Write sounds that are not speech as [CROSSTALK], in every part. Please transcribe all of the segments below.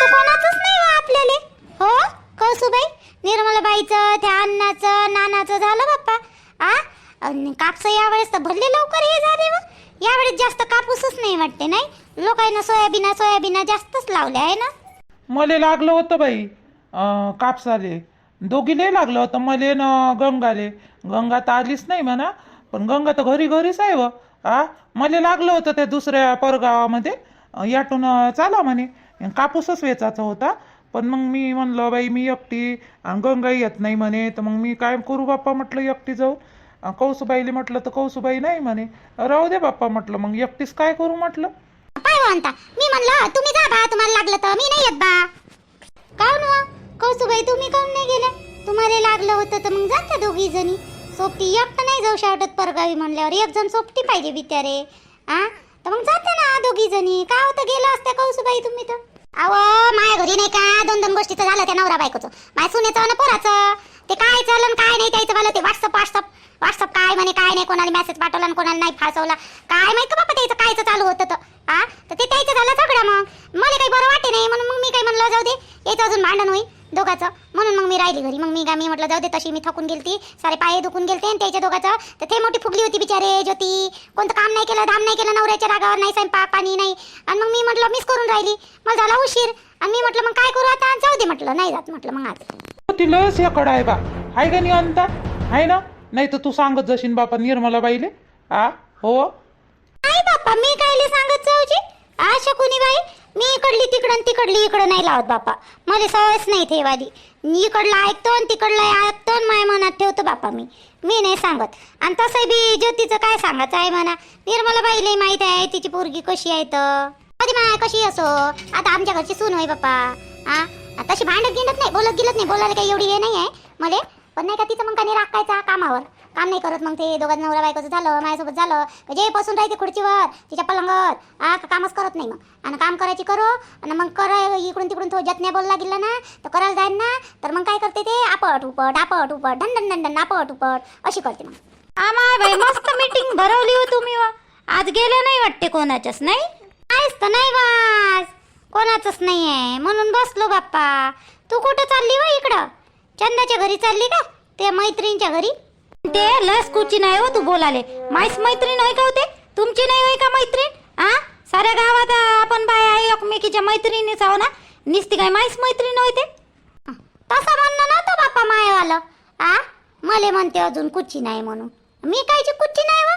असं कोणाचंच नाही हो आपल्याला. हो कौसुबाई निर्मलाबाईचं त्या अन्नाचं नानाचं झालं बाप्पा. आ? आणि कापस यावेळेस तर भरले लवकर हे झाले व यावेळेस जास्त कापूसच नाही वाटते नाही? लोकांना सोयाबीना सोयाबीना जास्तच लावले आहे ना? मले लागलं होतं बाई अं, कापसाले. दोघीले लागलं होतं मले न गंगाले. गंगा तर आलीच नाही म्हणा पण गंगा तर घरी घरीच आहे व आ? मले लागलं होतं त्या दुसऱ्या परगावामध्ये. अं, यातून अं, चाला म्हणे. कापूसच वेचायचा होता. पण मग मी म्हणलं बाई मी एकटी अन् येत नाही म्हणे. तर मग मी काय करू बाप्पा म्हटलं एकटी जाऊ. कौसुबाईले म्हटलं तर कौसुबाई नाही म्हणे. राहू दे बाप्पा म्हटलं. मग एकटीच काय करू म्हटलं? काय हो म्हणता मी म्हणलं तुम्ही जा बा तुम्हाला लागलं तर मी नाही येत बा. काऊन व कौसुबाई तुम्ही काऊन नाही गेल्या तुम्हाला लागलं होतं तर मग जात्या दोघी जणी. सोबती एकटं नाही जाऊ शावटत परगावी म्हणल्यावर एक जण सोबती पाहिजे बिचारे. आ? तर मग जाते ना दोघी जणी. का होतं गेलं असत्या कौसुबाई तुम्ही तर? अहो माझ्या घरी नाही का? दोन दोन गोष्टीचं झालं त्या नवरा बायकोचं. माय सुनेचं आणि पोराचं. ते काय चाललं काय नाही त्याचं मला ते व्हॉट्सअप व्हॉट्सअप व्हॉट्सअप काय म्हणे काय नाही कोणाला मेसेज पाठवला आणि कोणाला नाही फासवला. काय माहीत का बाबा त्याचं कायचं चालू होतं तर? हा तर ते त्याचं झालं सगळं मग. मला काही बरं वाटे नाही म्हणून मग मी काही म्हणलं जाऊ दे याचं अजून भांडण होईल. दोघाचं. म्हणून मग मी राहिली घरी. मग मी काय मी म्हटलं जाऊ दे तशी. मी थकून गेलती. सारे पाय दुखून गेलते आणि त्याच्या दोघाचं. तर ते मोठी फुगली होती बिचारे ज्योती. कोणतं काम नाही केलं धाम नाही केलं नवऱ्याच्या रागावर नाही स्वयंपाक पाणी नाही. आणि मग मी म्हटलं मिस करून राहिली. मला झाला उशीर. आणि मी म्हटलं मग काय करू आता? जाऊ दे म्हटलं. नाही जात म्हटलं मग आज ती लस याकड आहे बा. आहे का नाही अंता? आहे ना? नाही तर तू सांगत जशीन बापा निर्मला बाईले आ? हो? नाही बाप्पा मी कायले सांगत जाऊची? आशा कुणी बाई मी इकडली तिकडं तिकडली इकडं नाही लावत बाप्पा मला सवयच नाही ठेवाली इकडलं ऐकतो आणि तिकडलं ऐकतो माय मनात ठेवतो बाप्पा मी. मी नाही सांगत. आणि तसं बी ज्योतीचं काय सांगायचं आहे म्हणा? निर्मला बाईला माहीत आहे तिची पोरगी कशी आहे तर. कधी माय कशी असो? आता आमच्या घरची सून होय बाप्पा हा तशी भांडत गिंडत नाही बोलत गिलत नाही बोलायला काही एवढी हे नाही आहे. मला? पण नाही का तिचं मग काही राखायचा कामावर? काम नाही करत मग ते दोघांना नवरा बायकोचं झालं माझ्यासोबत झालं. का जे बसून राहते खुर्चीवर तिच्या पलंगावर. हा का कामच करत नाही मग. आणि काम करायची करो आणि मग कर इकडून तिकडून तो जतण्या बोलला गेला ना तर करायला जाईल ना तर मग काय करते ते? आपट उपट आपट उपट ढन ढन आपट उपट अशी करते मग. आम्हा बाई मस्त मीटिंग भरवली हो तुम्ही वा आज गेले नाही वाटते कोणाच्याच नाही? काहीच तर नाही बास. कोणाचंच नाही आहे म्हणून बसलो बाप्पा. तू कुठं चालली व इकडं? चंदाच्या घरी चालली का? ते मैत्रिणीच्या घरी? ते लस कुची नाही हो तू बोलाले. माईस मैत्रीण होय का होते तुमची नाही होय का मैत्रीण? आ? साऱ्या गावात आपण बाय आहे एकमेकीच्या मैत्रिणीच आहो ना. निसती काय माईस मैत्रीण होय ते? तसं म्हणणं नव्हतं बाप्पा मायवालं. आ? मले म्हणते अजून कुच्ची नाही म्हणून. मी कायची कुच्ची नाही व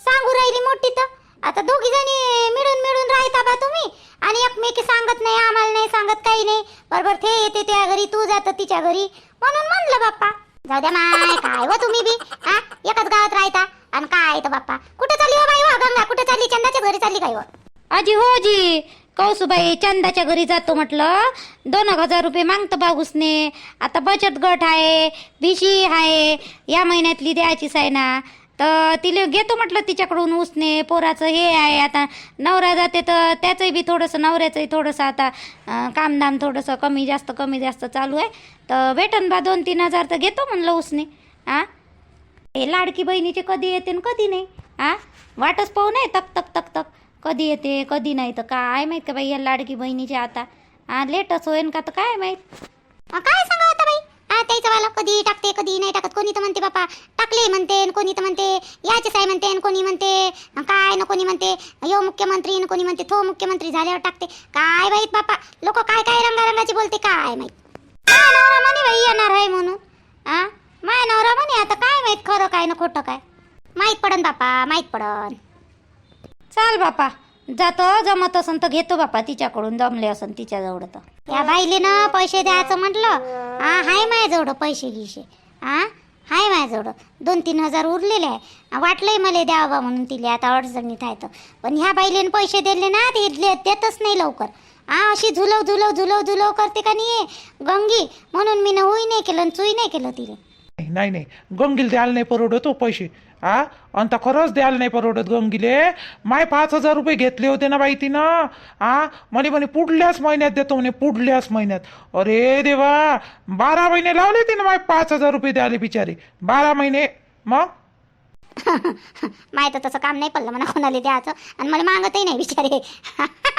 सांगू राहिली मोठी तर. आता दोघी जणी मिळून मिळून राहता बा तुम्ही. आणि एकमेकी सांगत नाही आम्हाला नाही सांगत काही नाही. बरोबर ते येते त्या घरी तू जात तिच्या घरी. म्हणून म्हणलं बाप्पा. जाऊ द्या माय काय व तुम्ही बी? हा? एकाच गावात राहता? आणि काय तर बाप्पा? कुठे चालली हो बाई हो, गंगा? कुठे चालली? चंदाच्या घरी चालली काय व आजी हो जी कौसुबाई चंदाच्या घरी जातो म्हटलं. दोन एक हजार रुपये मागतो बागुसने. आता बचत गट आहे भिशी आहे. या महिन्यातली द्यायचीच आहे ना. तर तिला घेतो म्हटलं तिच्याकडून उसने. पोराचं हे आहे आता नवरा जाते तर त्याचंही बी थोडंसं नवऱ्याचंही थोडंसं आता कामधाम थोडंसं कमी जास्त कमी जास्त चालू आहे. तर भेटन बा दोन तीन हजार तर घेतो म्हणलं उसने. आ? हे लाडकी बहिणीचे कधी येते आणि कधी नाही. आ? वाटच पाहू नये तक तक तक तक. कधी येते कधी नाही तर काय माहीत का बाई या लाडकी बहिणीचे आता? आ लेटच होईन का तर काय माहीत? अ, काय सांगा होता बाई? हा त्याचं वाला कधी टाकते कधी नाही टाकत. कोणी तर म्हणते बापा टाकले म्हणते आणि कोणी तर म्हणते याचेच आहे म्हणते आणि कोणी म्हणते अ, काय न कोणी म्हणते यो मुख्यमंत्री न कोणी म्हणते तो मुख्यमंत्री झाल्यावर टाकते. काय माहीत बापा? लोक काय काय रंगारंगाची बोलते काय माहीत? माझा नवरा म्हणे बाई येणार आहे म्हणून. हा माझ्या नवरा म्हणे आता काय माहीत खरं काय ना खोटं काय? माहीत पडन बापा माहीत पडन. चाल बापा जातो जमत असन तर घेतो बापा तिच्याकडून जमले असन तिच्याजवळ तर. या बाईले ना पैसे द्यायचं म्हटलं हा हाय माझ्याजवळ पैसे गिसे हा हाय माझ्याजवळ. दोन तीन हजार उरलेले आहे. वाटलंय मला द्यावं म्हणून तिले आता अडचणीत आहे तर. पण ह्या बाईले पैसे दिले ना ते देतच नाही लवकर. हा अशी झुलव झुलव झुलव झुलव करते का नाही गंगी. म्हणून मी ना होई नाही केलं चुई नाही केलं तिले. नाही नाही गंगील द्यायला नाही परवडत हो पैसे. आ? अंता खरंच द्यायला नाही परवडत गंगीले. माय पाच हजार रुपये घेतले होते ना बाई तिनं. आ? म्हणे म्हणे पुढल्याच महिन्यात देतो म्हणे पुढल्याच महिन्यात. अरे देवा! बारा महिने लावले तिनं माय पाच हजार रुपये द्याले बिचारी. बारा महिने. मग? [LAUGHS] माहीत तसं काम नाही पडलं म्हणा कोणाला द्यायचं. आणि मला मागतही नाही बिचारे. [LAUGHS]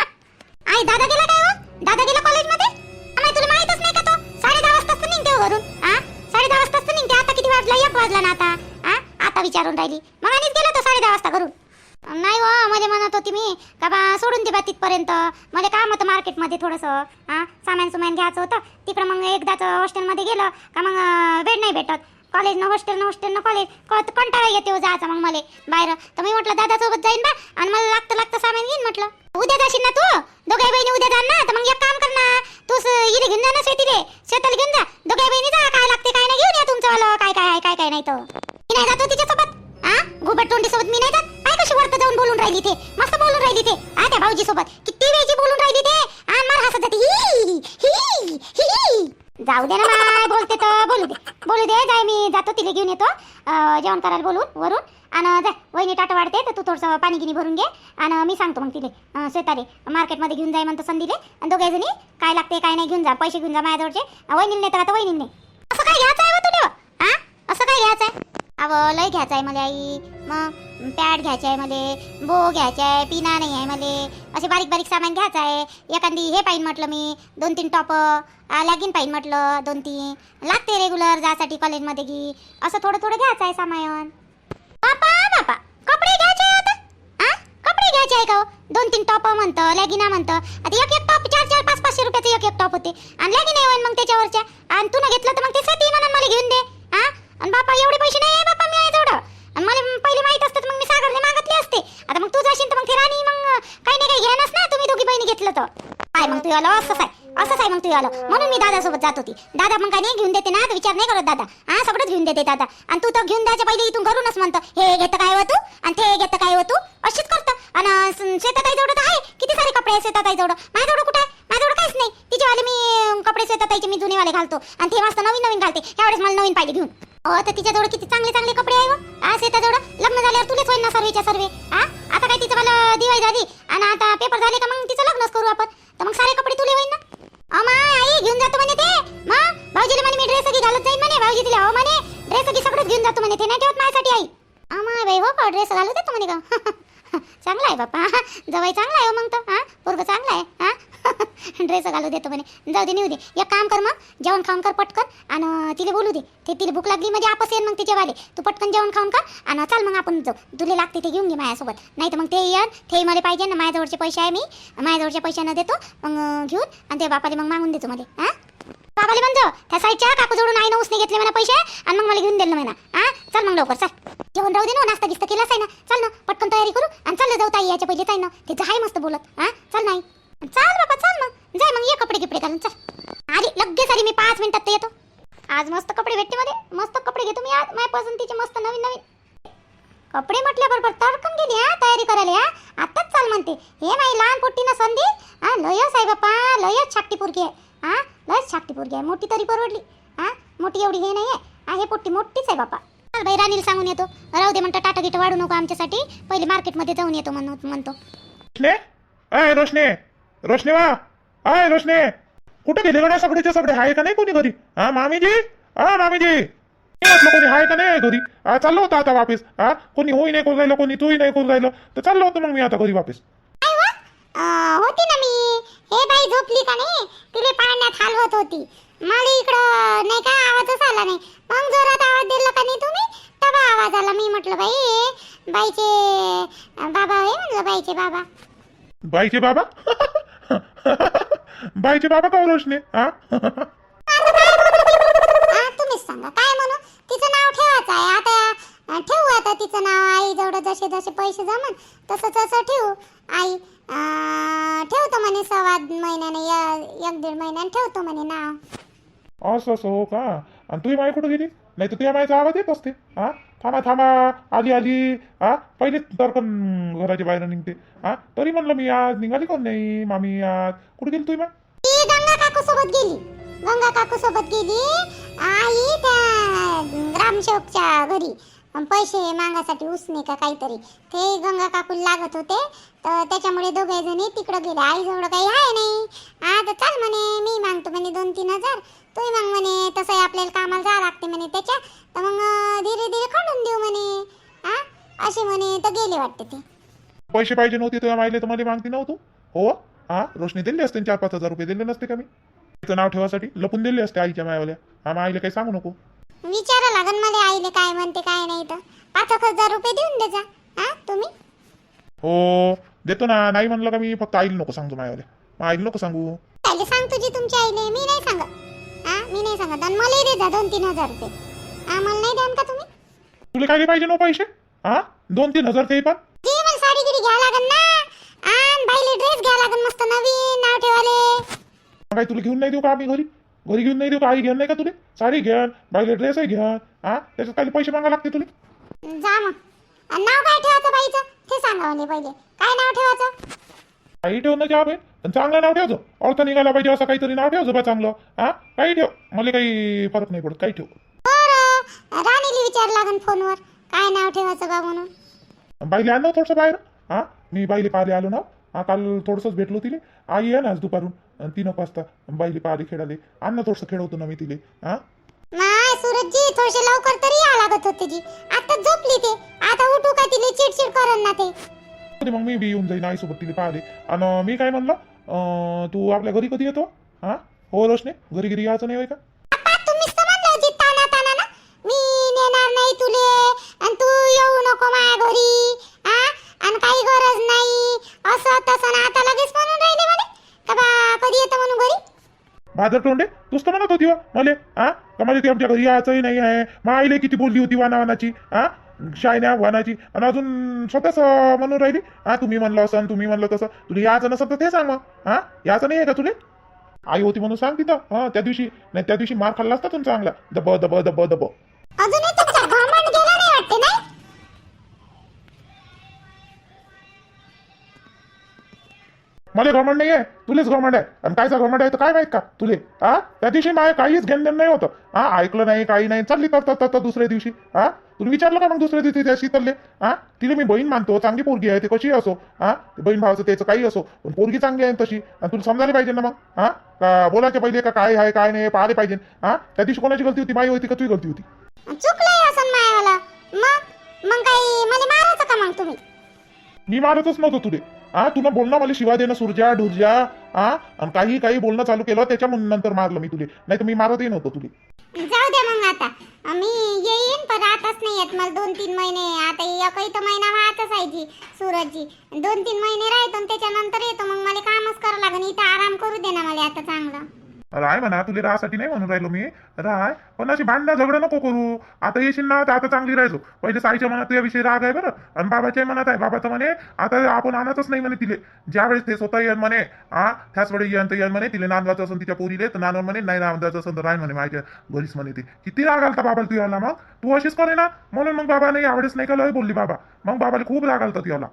आई दादा गेला काय हो? दादा गेला कॉलेजमध्ये? तुला माहितच नाही का तो? साडे दहा वाजताच तर निघते हो घरून. साडे दहा वाजताच तर निघते. आता किती वाजला? एक वाजला ना आता. हा आता विचारून राहिली. मग आणिच गेला तो साडे दहा वाजता घरून. नाही हो मध्ये म्हणत होती मी का बा सोडून दे बा तिथपर्यंत. मला काम होतं मार्केटमध्ये थोडंसं. हा सामान सुमान घ्यायचं होतं. तिकडं मग एकदाच हॉस्टेलमध्ये गेलं का मग वेळ नाही भेटत. कॉलेज न हॉस्टेलनं हॉस्टेलनं कॉलेज. कंटाळा येते हो जायचं मग मला. बाहेर. तर मी म्हटलं दादासोबत जाईन बा. आणि मला लागतं लागतं जेवण करायला बोलून वरून. आणि जा वहिनी टाटा वाढते तर तू थोडंसं पाणी गिनी भरून घे. आणि मी सांगतो मग तिले अं, शेताले मार्केटमध्ये घेऊन जाय म्हणतो संधीले. आणि दोघे जणी काय लागते काय नाही घेऊन जा पैसे घेऊन जा माझ्याजवळचे. वहिनीला तर आता तर वहिनीला असं काय घ्यायचं आहे हो तुला असं काय घ्यायचं आहे? अव लय घ्यायचं आहे मला आई. मग पॅड घ्यायचं आहे मला बो घ्यायचे आहे पिना नाही आहे मला. असे बारीक बारीक सामान घ्यायचं आहे एखादी हे पाहिजे म्हटलं मी दोन तीन टॉप लॅगिन पाहिजे म्हटलं दोन तीन. लागते रेग्युलर जासाठी कॉलेजमध्ये घे. असं थोडं थोडं घ्यायचं आहे सामान. बापा बापा कपडे घ्यायचे आता? कपडे घ्यायचे आहे का हो? दोन तीन टॉप म्हणतं लॅगिना म्हणतं. आता एक एक टॉप चार चार पाच पाचशे रुपयाचे एक एक टॉप होते. आणि लॅगिन आहे मग त्याच्यावरच्या. आणि तू न घेतलं तर मग ते सती म्हणून मला घेऊन दे. हा आणि बापा एवढे पैसे नाही बापा मी आहे तेवढं. आणि मला पहिले माहीत असतं तर मग मी सागरने मागितले असते. आता मग तू जाशील तर मग ते राणी मग काही नाही काही घेणंच ना तुम्ही दोघी बहिणी घेतलं तर. काय मग तू आलो असंच आहे असंच आहे मग तू आलो. म्हणून मी दादासोबत जात होती. दादा मग काय नाही घेऊन देते ना? विचार नाही करत दादा. हा सगळंच घेऊन देते दादा. आणि तू तर घेऊन द्यायच्या पहिले इथून घरूनच म्हणतो. हे घेतं काय हो तू? आणि ते घेतं काय हो तू? अशीच करतं. आणि स- शेताताई जवळ तर आहे? किती सारे कपडे आहे शेताताई जवळ? माझ्याजवळ कुठे आहे? माझ्याजवळ काहीच नाही. तिच्यावाले मी कपडे शेताताईचे मी जुनेवाले घालतो. आणि ते मस्त नवीन नवीन घालते. त्यावेळेस मला नवीन पाहिजे घेऊन. हो तर तिच्याजवळ किती चांगले चांगले कपडे आहे हो. हा शेताजवळ लग्न झाल्यावर तुलेच होईल ना सर्वेच्या सर्वे? हा? आता काय तिचं मला दिवाळी झाली. आणि आता पेपर झाले का मग तिचं लग्नच करू आपण? तर मग सारे कपडे तुले होईल ना? म्हणे सगळंच घेऊन जातो म्हणे. ते नाही ठेवत माझ्यासाठी आई. अमा बाई हो का? ड्रेस घालू देतो म्हणे का [LAUGHS] चांगला आहे बाप्पा. [LAUGHS] जवाई चांगला आहे हो मग तर हा? पोरग चांगला आहे. हा? [LAUGHS] ड्रेस घालू देतो म्हणे. जाऊ दे नेऊ दे. एक काम कर मग. जेवण खाऊन कर पटकन. आणि तिला बोलू दे. ते तिला भूक लागली म्हणजे आपस येईन मग तिच्यावाले. तू पटकन जेवण खाऊन कर. आणि चल मग आपण जाऊ. तुला लागते ते घेऊन घे माझ्यासोबत. नाही तर मग ते येण ते मला पाहिजे ना माझ्याजवळचे पैसे आहे मी. माझ्याजवळच्या पैशानं देतो. मग घेऊन. आणि ते बापाले मग मागून देतो मध्ये हा? बाबाले म्हणतो त्या साईडच्या काकू जोडून आईनं उसने घेतले म्हणा पैसे आणि मग मला घेऊन दिलं म्हणा. हा चल मग लवकर चल. जेवण राहू दे ना नाश्ता गिस्त केलाच आहे ना. चल ना पटकन तयारी करू आणि चल जाऊ ताई याच्या पहिले ताई ना. ते आहे मस्त बोलत. हा चल नाही. चल बाबा चल मग. जाय मग ये कपडे गिपडे घालून चल. आधी लगेच आली मी पाच मिनिटात ते येतो. आज मस्त कपडे भेटते मध्ये मस्त कपडे घेतो मी आज माझ्या पसंतीचे मस्त नवीन नवीन. कपडे म्हटल्याबरोबर तडकन गेली हा तयारी करायला हा आताच चाल म्हणते. हे माई लहान पोट्टी ना संधी हा लयच आहे बाप्पा लयच छाकटी पुरकी आहे. हा लयच छाकटी पोरगी आहे. मोठी तरी परवडली. हा? मोठी एवढी हे नाही आहे हे पोट्टी मोठीच आहे बापा. चल बाई राणीला सांगून येतो. राहू दे म्हणतो टाटा गिट वाढू नको आमच्यासाठी. पहिले मार्केटमध्ये जाऊन येतो म्हणून म्हणतो. रोशने? अय रोशने. रोशने वा. अय रोशने. कुठे गेले गड्या सगळेच्या सगळे आहे का नाही कोणी घरी? हा मामीजी? हा मामीजी. मी म्हटलं कोणी आहे का नाही घरी? हा चाललो होतो आता वापिस. हा कोणी होई नाही कोण राहिलं कोणी तूही नाही करून राहिलं. तर चाललो होतो मग मी आता घरी वापस. होती ना मी. हे बाई झोपली का नाही? तिले पाण्यात हलवत होती मला इकडं नाही का आवाजच आला नाही. मग जोरात आवाज दिला का नाही तुम्ही? तवा आवाज आला. मी म्हटलं बाई बाईचे बाबा हे म्हटलं बाईचे बाबा. बाईचे बाबा? बाईचे बाबा का रोशने हा? तुम्हीच सांगा. काय म्हणू? तिचं नाव ठेवायचं आहे. आता ठेवू आता तिचं नाव. आई जवळ जसे जसे पैसे जमन तसं तसं ठेवू. एक दीड महिन्याने ठेवतो म्हणे नाव. असं असं हो का? आणि तुझी माई कुठं गेली? नाही तर तुझ्या माईचा आवाज येत असते. हा? थांबा थांबा. आली आली. हा? पहिले तरकन घराच्या बाहेर निघते. हा? तरी म्हणलं मी आज निघाली कोण नाही? मामी आज. कुठे गेली तुझी माय ती गंगा काकू सोबत गेली. गंगा काकू सोबत गेली. आई त्या ग्रामसेवकच्या घरी. पैसे मागासाठी उसने का काहीतरी. ते गंगा काकू लागत होते तर त्याच्यामुळे दोघे जणी तिकडं गेले. आईजवळ काही आहे नाही. आता चल म्हणे मी मागतो म्हणे दोन तीन हजार. तू मग म्हणे तसंही आपल्याला कामाला जावं लागते म्हणे त्याच्या. तर मग धीरे धीरे काढून देऊ म्हणे. हा असे म्हणे तर गेले वाटते ते. पैसे पाहिजे नव्हते तुझ्या माईले तर मला मागते नव्हतो. हो हा रोशनी दिले असते चार पाच हजार रुपये दिले नसते का मी? तिचं नाव ठेवासाठी लपून दिले असते आईच्या मायावाल्या. हा आईला काही सांगू नको. विचारा लागन मला आईले काय म्हणते काय नाही तर. पाच एक हजार रुपये देऊन द्याचा हा तुम्ही? हो देतो ना. नाही म्हणलं का मी? फक्त आईला नको सांगतो माझ्यावाले. मग आईला नको सांगू. आईले सांग तुझी तुमच्या आईले. मी नाही सांगत. हा मी नाही सांगत. आणि मलाही दे जा दोन तीन हजार रुपये. हा मला नाही द्यान का तुम्ही? तुला काय पाहिजे नो पैसे? हा दोन तीन हजार ते पण. जी मला साडी गिरी घ्या लागन ना. आन बाईले ड्रेस घ्या लागन मस्त नवीन नाव ठेवाले मग काय तुला घेऊन नाही देऊ का आम्ही घरी? घरी घेऊन नाही देऊ का आई घेऊन नाही का तुला? साडी घ्या बाईला ड्रेसही घ्या हा? त्याच्यात काही पैसे मागा लागते तुला? जा मग. आणि नाव काय ठेवायचं बाईचं? ते सांगा मला पहिले. काय नाव ठेवायचं? काही ठेवणं जॉब आहे पण चांगलं नाव ठेवतो अर्थ निघाला पाहिजे असं काहीतरी नाव ठेवतो बा चांगलं. हा? काही ठेव. मला काही फरक नाही पडत. काही ठेव. बरं. राणीला विचार लागन फोनवर. काय नाव ठेवायचं बा म्हणून? बाईले आणलं थोडंसं बाहेर. हा? मी बाईले पाहिले आलो ना. हा काल थोडंसंच भेटलो तिले. आई आहे ना आज दुपारून. तीन एक वाजता बाईले पाहिले खेळाले. आण ना थोडंसं खेळवतो ना मी तिले. हा? माय सूरजजी थोडेसे लवकर तरी या लागत होते जी. आता झोपली ते. आता उठू का तिले? चिडचिड करन ना ते. ते मग मी बी येऊन जाईन आईसोबत तिला पाहिले आणि मी काय म्हणलं? अं, तू आपल्या घरी कधी येतो? हा? हो रोशने घरी घरी यायचं नाही होय का? बाजार तोंडे तूच तर म्हणत होती हो, मले हा? का म्हणजे ती आमच्या घरी यायचंही नाही आहे? मग आईले किती बोलली होती वाना वानाची हा? शायन्या वानाची. आणि अजून स्वतःच म्हणून राहिली हा? तुम्ही म्हणलं असं तुम्ही म्हणलं तसं. तुला यायचं नसं तर ते सांग मग हा? यायचं नाही आहे का तुले? आई होती म्हणून सांग तिथं हा? त्या दिवशी नाही त्या दिवशी मार खाल्ला असता तुम्ही चांगला दब दब दब दब. अजून मला घमंड नाही आहे तुलेच घमंड आहे. आणि कायचा घमंड आहे तर काय माहीत का? तुले हा त्या दिवशी माय काहीच घेणं देणं नाही होतं. हा ऐकलं नाही काही नाही चालली तर दुसऱ्या दिवशी. हा तुला विचारलं का मग दुसऱ्या दिवशी त्या शीतलले? हा तिला मी बहीण मानतो चांगली पोरगी आहे ते कशी असो? हा ते बहीण भावाचं त्याचं काही असो पण पोरगी चांगली आहे तशी. आणि तुला समजायला पाहिजे ना मग हा का बोलायच्या पहिले का काय आहे काय नाही पाहिले पाहिजे. हा त्या दिवशी कोणाची गलती होती? माई होती का तुझी गलती होती? मग मग काही मला मारायचं का मग तुम्ही? मी मारतच नव्हतो तुले. हा तुला बोलणं मला शिवा देणं सुरजा ढुरजा हा आणि काही काही बोलणं चालू केलं त्याच्या नंतर मारलं मी तुले. नाही तर मी मारतही नव्हतो तुले. जाऊ दे मग आता. मी येईन पण आताच नाही येत. मला दोन तीन महिने आता एकही तर महिना वाहतच आहे जी सूरजजी दोन तीन महिने राहतो आणि त्याच्यानंतर येतो. मग मला कामच करावं लागेल. इथं आराम करू दे ना मला आता चांगला. राय म्हणा तुला राहासाठी नाही म्हणून राहिलो मी. राय पण अशी भांडणं झगडं नको करू. आता येशील ना तर आता चांगली राहायचो पहिले साईच्या मनात तुझ्याविषयी राग आहे बरं. आणि बाबाच्याही मनात आहे. बाबाचं म्हणे आता आपण आणतच नाही म्हणे तिले. ज्यावेळेस ते स्वतः येण म्हणे हा त्याच वेळी येण तर येण म्हणे. तिला नांदवायचं असेल तिच्या पोरीले तर नांदवून म्हणे नाही नांदवायचं असेल तर राय म्हणे माझ्या घरीच म्हणे ते. किती राग आलता बाबाला तू याला मग? तू अशीच करे ना. म्हणून मग बाबा नाही आवडेच नाही का लय बोलली बाबा. मग बाबाला खूप राग आलता तुला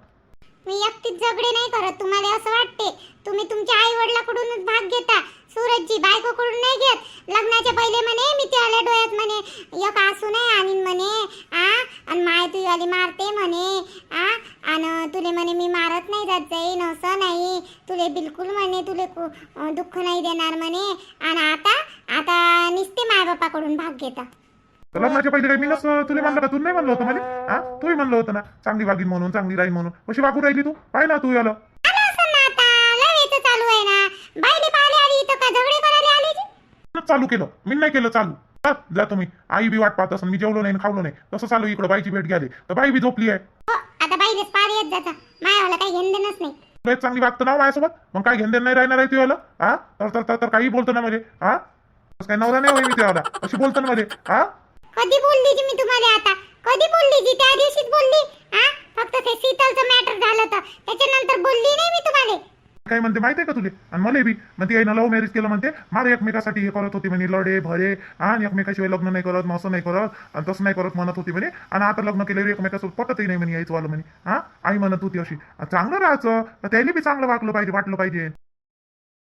मी एकटीच झगडे नाही करत. तुम्हाला असं वाटते? तुम्ही तुमच्या आई वडिलाकडूनच भाग घेता. सूरजची बायकोकडून नाही घेत. लग्नाच्या पहिले म्हणे मी त्याला डोळ्यात म्हणे एक आसू नाही आणीन म्हणे आ? आणि माय तू आली मारते म्हणे आ? आणि तुले म्हणे मी मारत नाही जात जाईन असं नाही. तुले बिलकुल म्हणे तुले दुःख नाही देणार म्हणे. आणि आता आता निसते मायबापाकडून भाग घेता. लग्नाच्या पहिले काही मी नसतं. तुला म्हणलं का? तू नाही म्हणलं होतं मला हा तूही म्हणलं होतं ना चांगली वागीन म्हणून चांगली राहील म्हणून. कशी वागू राहिली तू? पाहिला तू याला आलं असं ना आता लवेचं चालू आहे ना बाईले झगडे करायला आली जी. चालू केलं. मी नाही केलं चालू. जा तुम्ही. आई बी वाट पाहत असेल मी जेवलो नाही आणि खावलो नाही. तसं चालू इकडं. बाईची भेट घ्याली तर बाई बी झोपली आहे. हो आता बाईलेच पार येत जाता. मायावाला काही घेणं देणंच नाही. तुला एक चांगली वागतं ना माझ्यासोबत. मग काय घेणं देणं नाही राहणार आहे तू याला हा तर तर तर- तर काही बोलतो ना मध्ये हा तसं काही नवरा नाही होय मी त्याला अशी बोलतो ना मध्ये हा कधी बोलली जी मी तुम्हाला आता? कधी बोलली जी? त्या दिवशीच बोलली. हा फक्त ते शीतलचं मॅटर झालं तर त्याच्यानंतर बोलली नाही मी तुम्हाला. काय म्हणते माहिती आहे का तुले? आणि मला बी. म्हणते यानं लव्ह मॅरेज केलं म्हणते मारे एकमेकासाठी हे करत होती म्हणे लढे भरे. हा आणि एकमेकाशिवाय लग्न नाही करत मग असं नाही करत आणि तसं नाही करत म्हणत होती म्हणे. आणि आता लग्न केल्यावर एकमेकासोबत पटतही नाही म्हणे यायचं वालं म्हणे. हा? आई म्हणत होती अशी. चांगलं राहायचं. त्याला बी चांगलं वागलं पाहिजे वाटलं पाहिजे.